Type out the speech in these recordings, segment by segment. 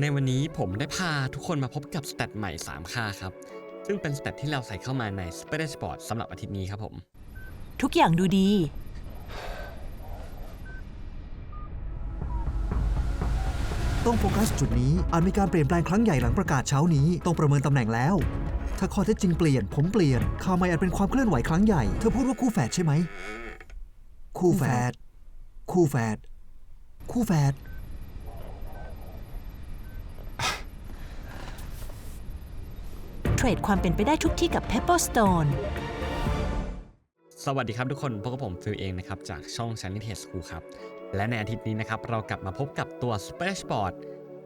ในวันนี้ผมได้พาทุกคนมาพบกับสเตตใหม่ 3 ค่าครับ ซึ่งเป็นสเตตที่เราใส่เข้ามาใน Spider Sport สำหรับอาทิตย์นี้ครับผม ทุกอย่างดูดี ต้องโฟกัสจุดนี้อาจมีการเปลี่ยนแปลงครั้งใหญ่หลังประกาศเช้านี้ต้องประเมินตำแหน่งแล้ว ถ้าข้อเท็จจริงเปลี่ยน ผมเปลี่ยนข่าวใหม่อาจเป็นความเคลื่อนไหวครั้งใหญ่ เธอพูดว่าคู่แฝดใช่ไหมคู่แฝดคู่แฝดคู่แฝด เท รดความเป็นไปได้ทุกที่กับ Pepperstone สวัสดีครับทุกคน พบกับผมฟิลเองนะครับ จากช่อง Shining Tech School ครับ และในอาทิตย์นี้นะครับ เรากลับมาพบกับตัว Spider Sport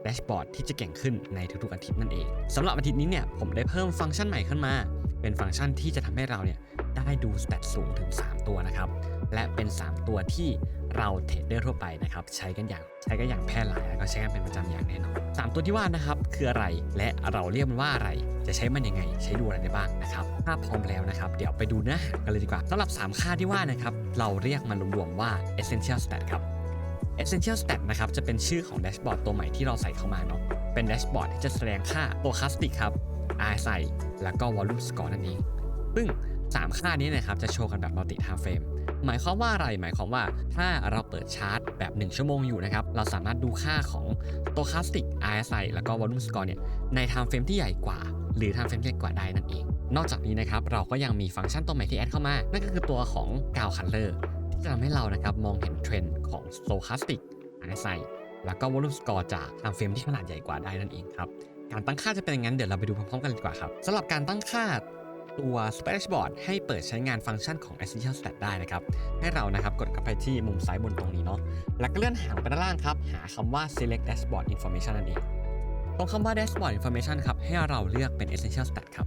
แดชบอร์ดที่จะเก่งขึ้นในทุกๆอาทิตย์นั่นเองสำหรับอาทิตย์นี้เนี่ยผมได้เพิ่มฟังก์ชันใหม่ขึ้นมา เป็นฟังก์ชันที่จะทำให้เราเนี่ยได้ดูสเตตสูงถึง 3 ตัวนะครับ และเป็น 3 ตัวที่เราเทรดเดอร์ทั่วไปนะครับใช้กันอย่างใช้กันอย่างแพร่หลายแล้วก็ใช้กันเป็นประจำอย่างแน่นอนสามตัวที่ว่านะครับคืออะไรและเราเรียกมันว่าอะไร จะใช้มันยังไง ใช้ดูอะไรได้บ้างนะครับถ้าพร้อมแล้วนะครับ เดี๋ยวไปดูเนื้อหากันเลยดีกว่าสำหรับ 3 ค่าที่ว่านะครับเราเรียกมันรวมๆว่า essential stat ครับ Essential Stat นะครับจะเป็นชื่อของแดชบอร์ดตัวใหม่ที่เราใส่เข้ามาเนาะเป็นแดชบอร์ดที่จะแสดงค่าตัวคาสติกครับ RSI แล้วก็ Volume Score นั่นเองซึ่ง 3 ค่านี้นะครับจะโชว์กันแบบ multi time frame หมายความว่าอะไรหมายความว่าถ้าเราเปิดชาร์ตแบบ 1 ชั่วโมงอยู่นะครับ เราสามารถดูค่าของตัวคาสติก RSI แล้วก็ Volume Score เนี่ยใน time frame ที่ใหญ่กว่า หรือ time frame ที่เล็กกว่าได้นั่นเอง นอกจากนี้นะครับเราก็ยังมีฟังก์ชันตัวใหม่ที่แอดเข้ามา นั่นก็คือตัวของ Gal Color ที่จะทำให้เรานะครับมองเห็นเทรนด์ของ Stochastic RSI แล้วก็ Volume Score จากทางเฟรมที่ขนาดใหญ่กว่าได้นั่นเองครับการตั้งค่าจะเป็นอย่างนั้นเดี๋ยวเราไปดูพร้อมๆกันเลยดีกว่าครับสำหรับการตั้งค่า ตัว Splashboard ให้เปิดใช้งานฟังก์ชันของ Essential Stat ได้นะครับ ให้เรานะครับกดเข้าไปที่มุมซ้ายบนตรงนี้เนาะแล้วก็เลื่อนหางไปด้านล่างครับ หาคำว่า Select Dashboard Information นั่นเองตรงคำว่า Dashboard Information ครับ ให้เราเลือกเป็น Essential Stat ครับ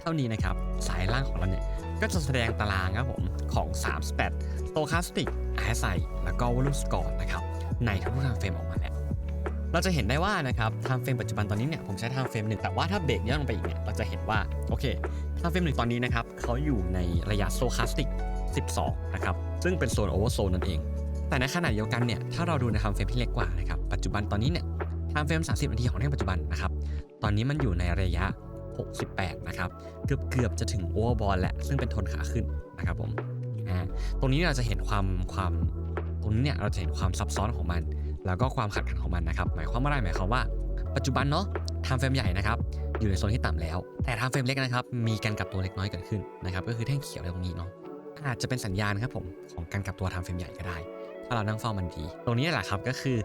เท่านี้นะครับ สายล่างของเราเนี่ย ก็จะแสดงตารางครับผม ของ 3 stat Stochastic RSI แล้วก็ Volume Score นะครับ ในทุกๆ time frame ออกมาแล้ว เราจะเห็นได้ว่านะครับ time frame ปัจจุบันตอนนี้เนี่ยผมใช้ time frame หนึ่งแต่ว่าถ้าเบรกย้อนลงไปอีกเนี่ยเราจะเห็นว่าโอเค time frame หนึ่งตอนนี้นะครับเขาอยู่ในระยะ Stochastic 12 นะครับ ซึ่งเป็นโซน Oversold นั่นเอง แต่ในขณะเดียวกันเนี่ยถ้าเราดูใน time frame ที่เล็กกว่านะครับปัจจุบันตอนนี้เนี่ย time frame 30 นาทีของแท่งปัจจุบันนะครับตอนนี้มันอยู่ในระยะ 68 นะครับเกือบเกือบจะถึง Overbought แหล้วซึ่งเป็นทนขาขึ้นนะครับผมอ่าตรงนี้เราจะเห็นความความตรงนี้เนี่ยเราจะเห็นความซับซ้อนของมัน แล้วก็ความขัดขันของมันนะครับหมายความว่าอะไรหมายความว่าปัจจุบันเนาะทำเฟรมใหญ่นะครับอยู่ในโซนที่ต่ำแล้ว แต่ทำเฟรมเล็กนะครับมีการกลับตัวเล็กน้อยเกิดขึ้นนะครับก็คือแท่งเขียวตรงนี้เนาะอาจจะเป็นสัญญาณครับผมของการกลับตัวทำเฟรมใหญ่ก็ได้ ถ้าเรานั่งเฝ้ามันดี ตรงนี้แหละครับก็คือ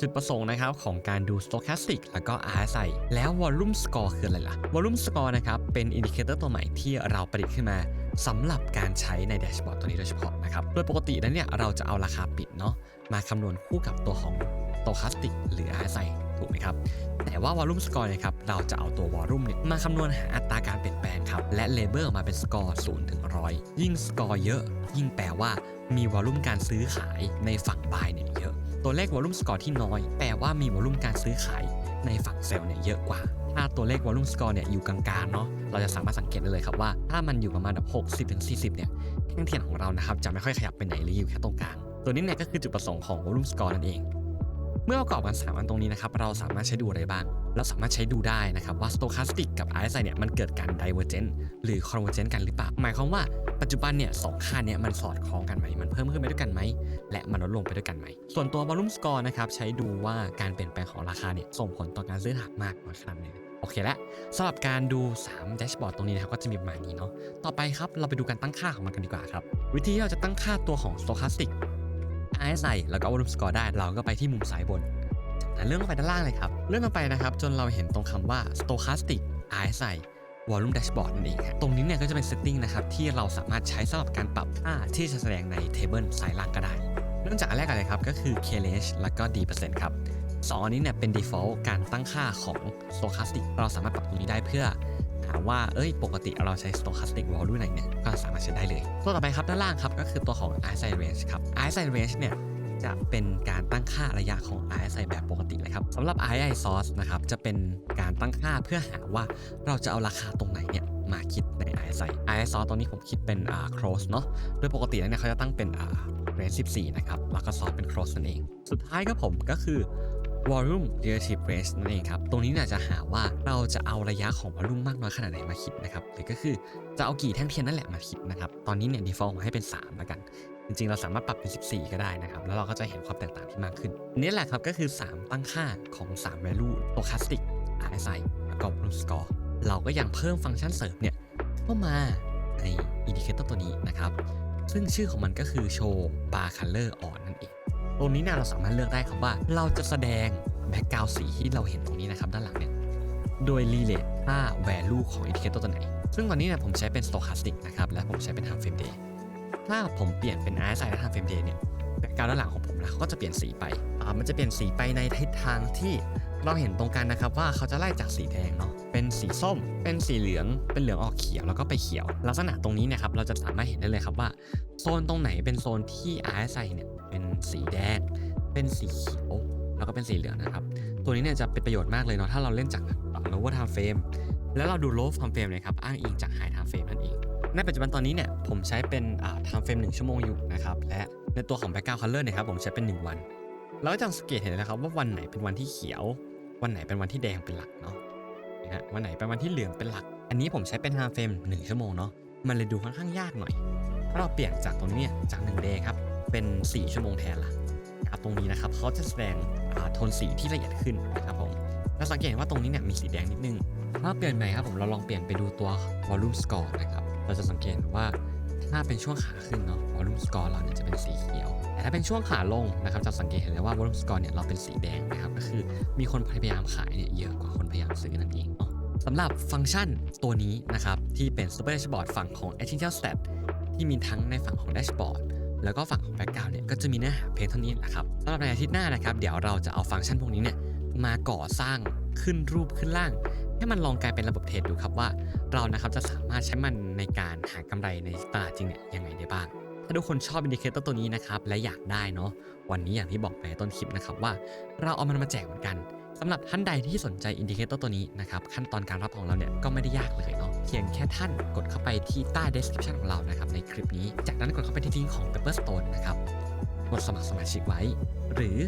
จุดประสงค์นะครับของการดู stochastic แล้วก็ RSI แล้ว volume score คืออะไรล่ะ volume score นะครับเป็นอินดิเคเตอร์ตัวใหม่ที่เราประดิษฐ์ขึ้นมาสำหรับการใช้ในแดชบอร์ดตัวนี้โดยเฉพาะนะครับ โดยปกติแล้วเนี่ยเราจะเอาราคาปิดเนาะ มาคำนวณคู่กับตัวของ stochastic หรือ RSI ถูกไหมครับ แต่ว่า volume score นะครับ เราจะเอาตัว volume เนี่ยมาคำนวณหาอัตราการเปลี่ยนแปลงครับ และเลเบออกมาเป็นสกอร์0ถึง100ยิ่งสกอร์เยอะ ยิ่งแปลว่ามีวอลลุ่มการซื้อขายในฝั่ง buy เนี่ยเยอะ ตัวเลขวอลลุ่มสกอร์ที่น้อย แปลว่ามีวอลลุ่มการซื้อขายในฝั่งเซลล์เนี่ยเยอะกว่า ถ้าตัวเลขวอลลุ่มสกอร์เนี่ยอยู่กลางๆเนาะ เราจะสามารถสังเกตได้เลยครับว่า ถ้ามันอยู่ประมาณแบบ60ถึง40เนี่ยแท่งเทียนของเรานะครับจะไม่ค่อยขยับไปไหนหรืออยู่แค่ตรงกลาง ตัวนี้เนี่ยก็คือจุดประสงค์ของวอลลุ่มสกอร์นั่นเอง เมื่อประกอบกันสามอันตรงนี้นะครับ เราสามารถใช้ดูอะไรบ้าง เราสามารถใช้ดูได้นะครับว่า stochastic กับ RSI เนี่ยมันเกิดการ divergent หรือ convergent กันหรือเปล่า หมายความว่าปัจจุบันเนี่ยสองค่าเนี่ยมันสอดคล้องกันไหม มันเพิ่มขึ้นไปด้วยกันไหม และมันลดลงไปด้วยกันไหม ส่วนตัว volume score นะครับใช้ดูว่าการเปลี่ยนแปลงของราคาเนี่ยส่งผลต่อการซื้อขายมากน้อยขนาดไหนโอเคแล้วสำหรับการดู3 dashboard ตรงนี้นะครับก็จะมีประมาณนี้เนาะต่อไปครับเราไปดูการตั้งค่าของมันกันดีกว่าครับ วิธีที่เราจะตั้งค่าตัวของ stochastic RSI แล้วก็ volume score ได้ เราก็ไปที่มุมซ้ายบนจากนั้นเลื่อนลงไปด้านล่างเลยครับเลื่อนลงไปนะครับ จนเราเห็นตรงคำว่า stochastic RSI volume dashboard นั่นเองตรงนี้เนี่ยก็จะเป็น setting นะครับ ที่เราสามารถใช้สำหรับการปรับค่าที่จะแสดงใน table ซ้ายล่างก็ได้ เริ่มจากอันแรกกันเลยครับ ก็คือ k r a n g e แล้วก็ d ครับสองอันนี้เนี่ยเป็น default การตั้งค่าของ stochastic เราสามารถปรับตรงนี้ได้เพื่อ หาว่าเอ้ยปกติเราใช้ stochastic value ไหนเนี่ยก็สามารถใช้ได้เลย ตัวต่อไปครับด้านล่างครับก็คือตัวของ RSI range ครับ RSI range เนี่ยจะเป็นการตั้งค่าระยะของ RSI แบบปกติเลยครับสำหรับ RSI source นะครับจะเป็นการตั้งค่าเพื่อหาว่าเราจะเอาราคาตรงไหนเนี่ยมาคิดใน RSI RSI source ตอนนี้ผมคิดเป็นอ่า close เนาะโดยปกติแล้วเนี่ยเขาจะตั้งเป็นอ่า range 14 นะครับ แล้วก็ source เป็น close นั่นเอง สุดท้ายครับผมก็คือ volume relative range นั่นเองครับ ตรงนี้เนี่ยจะหาว่าเราจะเอาระยะของ volume มากน้อยขนาดไหนมาคิดนะครับ หรือก็คือจะเอากี่แท่งเทียนนั่นแหละมาคิดนะครับ ตอนนี้เนี่ย default มาให้เป็น3แล้วกัน จริงๆ เราสามารถปรับเป็น 14 ก็ได้นะครับ แล้วเราก็จะเห็นความแตกต่างที่มากขึ้น นี่แหละครับก็คือ 3 ตั้งค่าของ 3 value stochastic RSI แล้วก็ volume score เราก็ยังเพิ่มฟังก์ชันเสริมเนี่ยเข้ามาใน indicator ตัวนี้นะครับ ซึ่งชื่อของมันก็คือ show bar color on นั่นเอ ตรงนี้เนี่ยเราสามารถเลือกได้ครับว่า เราจะแสดงแบ็กกราวสีที่เราเห็นตรงนี้นะครับด้านหลังเนี่ยโดย relate ค่า value ของ indicator ตัวไหน ซึ่งวันนี้เนี่ยผมใช้เป็น stochastic นะครับและผมใช้เป็น time frame day ถ้าผมเปลี่ยนเป็น RSI และ time frame day เนี่ยแบ็กกราวด้านหลังของผมนะเขาก็จะเปลี่ยนสีไปอ่ามันจะเปลี่ยนสีไปในทิศทางที่เราเห็นตรงกันนะครับว่าเขาจะไล่จากสีแดงเนาะ เป็นสีส้ม เป็นสีเหลือง เป็นเหลืองออกเขียวแล้วก็ไปเขียว ลักษณะตรงนี้เนะครับเราจะสามารถเห็นได้เลยครับว่า โซนตรงไหนเป็นโซนที่ RSI เนี่ยเป็นสีแดง เป็นสีเขียวแล้วก็เป็นสีเหลืองนะครับ ตัวนี้เนี่ยจะเป็นประโยชน์มากเลยเนาะถ้าเราเล่นจาก lower time frame แล้วเราดู low time frame เลยครับอ้างอิงจาก high time frame นั่นเองในปัจจุบันตอนนี้เนี่ยผมใช้เป็นอ่า time frame 1ชั่วโมงอยู่นะครับและในตัวของ background color เนี่ยครับผมใช้เป็น 1 วัน เราก็จะสังเกตเห็นเลยนะครับว่าวันไหนเป็นวันที่เขียว วันไหนเป็นวันที่แดงเป็นหลักเนาะ นะฮะวันไหนเป็นวันที่เหลืองเป็นหลัก อันนี้ผมใช้เป็น time frame 1ชั่วโมงเนาะมันเลยดูค่อนข้างยากหน่อยถ้าเราเปลี่ยนจากตรงนี้เนี่ยจาก1 day ครับเป็น 4 ชั่วโมงแทนล่ะครับตรงนี้นะครับเขาจะแสดงโทนสีที่ละเอียดขึ้นนะครับผมแล้วสังเกตว่าตรงนี้เนี่ยมีสีแดงนิดนึงถ้าเปลี่ยนใหม่ครับผมเราลองเปลี่ยนไปดูตัว volume score นะครับเราจะสังเกตว่า ถ้าเป็นช่วงขาขึ้นเนาะ volume score เราเนี่ยจะเป็นสีเขียว แต่ถ้าเป็นช่วงขาลงนะครับจะสังเกตเห็นเลยว่า volume score เนี่ยเราเป็นสีแดงนะครับก็คือมีคนพยายามขายเนี่ยเยอะกว่าคนพยายามซื้อนั่นเองสำหรับฟังก์ชันตัวนี้นะครับที่เป็น super dashboard ฝั่งของ essential stat ที่มีทั้งในฝั่งของ dashboard แล้วก็ฝั่งของ background เนี่ยก็จะมีเนื้อหาเพียงเท่านี้แหละครับสำหรับในอาทิตย์หน้านะครับเดี๋ยวเราจะเอาฟังก์ชันพวกนี้เนี่ยมาก่อสร้างขึ้นรูปขึ้นล่าง ให้มันลองกลายเป็นระบบเทรดดูครับว่า เรานะครับจะสามารถใช้มันในการหากำไรในตลาดจริงเนี่ยยังไงได้บ้าง ถ้าทุกคนชอบอินดิเคเตอร์ตัวนี้นะครับและอยากได้เนาะวันนี้อย่างที่บอกไปต้นคลิปนะครับว่าเราเอามันมาแจกเหมือนกันสำหรับท่านใดที่สนใจอินดิเคเตอร์ตัวนี้นะครับขั้นตอนการรับของเราเนี่ยก็ไม่ได้ยากเลยเนาะเพียงแค่ท่านกดเข้าไปที่ใต้ description ของเรานะครับในคลิปนี้ จากนั้นกดเข้าไปที่ลิงก์ของ Pepperstone นะครับกดสมัครสมาชิกไว้ หรือ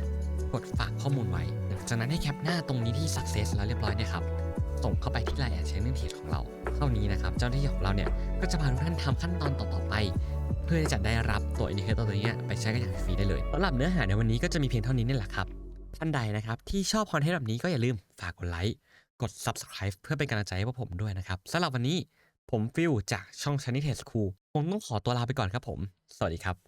กดฝากข้อมูลไว้ จากนั้นให้แคปหน้าตรงนี้ที่ success แล้วเรียบร้อยนะครับ ส่งเข้าไปที่ไลน์แอดเชนนิ่งเพจของเราเท่านี้นะครับ เจ้าหน้าที่ของเราเนี่ยก็จะพาทุกท่านทำขั้นตอนต่อๆไป เพื่อที่จะได้รับตัวอินดิเคเตอร์ตัวนี้ไปใช้กันอย่างฟรีได้เลยสำหรับเนื้อหาในวันนี้ก็จะมีเพียงเท่านี้นี่แหละครับท่านใดนะครับที่ชอบคอนเทนต์แบบนี้ก็อย่าลืมฝากกดไลค์กด Subscribe เพื่อเป็นกำลังใจให้พวกผมด้วยนะครับสำหรับวันนี้ผมฟิลจากช่อง Chinese Tech School ผมต้องขอตัวลาไปก่อนครับผม สวัสดีครับ